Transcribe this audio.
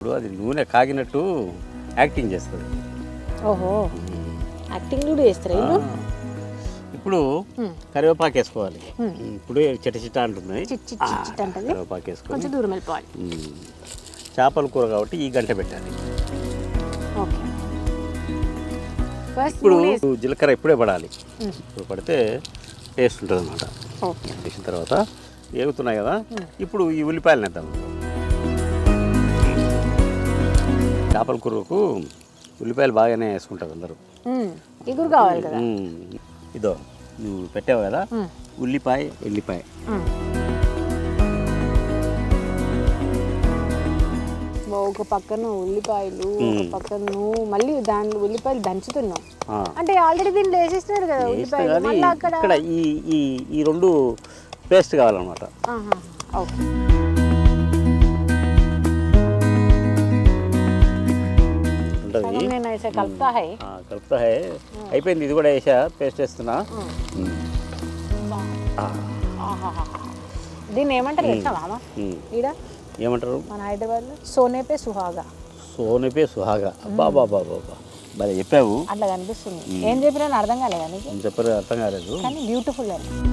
ఇప్పుడు అది నూనె కాగినట్టు యాక్టింగ్ చేస్తుంది. ఓహో. యాక్టింగ్ కూడా చేస్తారా ఇప్పుడు. కరివేపాకు వేసుకోవాలి. ఇప్పుడు చిట చిట అంటున్నాయి కరివేపాకు వేసుకొని. కొంచెం దూరం వెళ్ళిపోవాలి. చేపల కూర కాబట్టి ఈ గంట పెట్టాలి. ఇప్పుడు జీలకర్ర ఇప్పుడే పడాలి. ఇప్పుడు పడితే టేస్ట్ ఉంటుంది అనమాట వేసిన తర్వాత ఏగుతున్నాయి కదా? ఇప్పుడు ఈ ఉల్లిపాయలు నేద్దాం. చేపల కూరకు ఉల్లిపాయలు బాగానే వేసుకుంటారు అందరూ. ఇగురు కావాలి కదా. ఇదో నువ్వు పెట్టావు కదా. ఉల్లిపాయ ఎల్లిపాయ. ఓ, ఒక పక్కన ఉల్లిపాయలు ఒక పక్కన నువ్వు మళ్ళీ దాంట్లో ఉల్లిపాయలు దంచుతున్నావు. అంటే ఆల్రెడీ దీంట్లో వేసేస్తున్నారు కదా ఉల్లిపాయలు మళ్ళీ అక్కడ ఈ ఈ ఈ రెండు పేస్ట్ కావాలన్నమాట ఓకే ఉంటుంది. కలుపుతా హై. అయిపోయింది. ఇది కూడా వేసా పేస్ట్ వేస్తున్నా. దీన్ని ఏమంటారు ఏమంటారు? మన హైదరాబాద్లో సోనే పే సుహాగా. సోనిపే సుహాగా. బాబా బాబా బాబా చెప్పావు. అట్లా కనిపిస్తుంది. ఏం చెప్పినా అర్థం కాలేదా చెప్పరు అర్థం కాలేదు. కానీ బ్యూటిఫుల్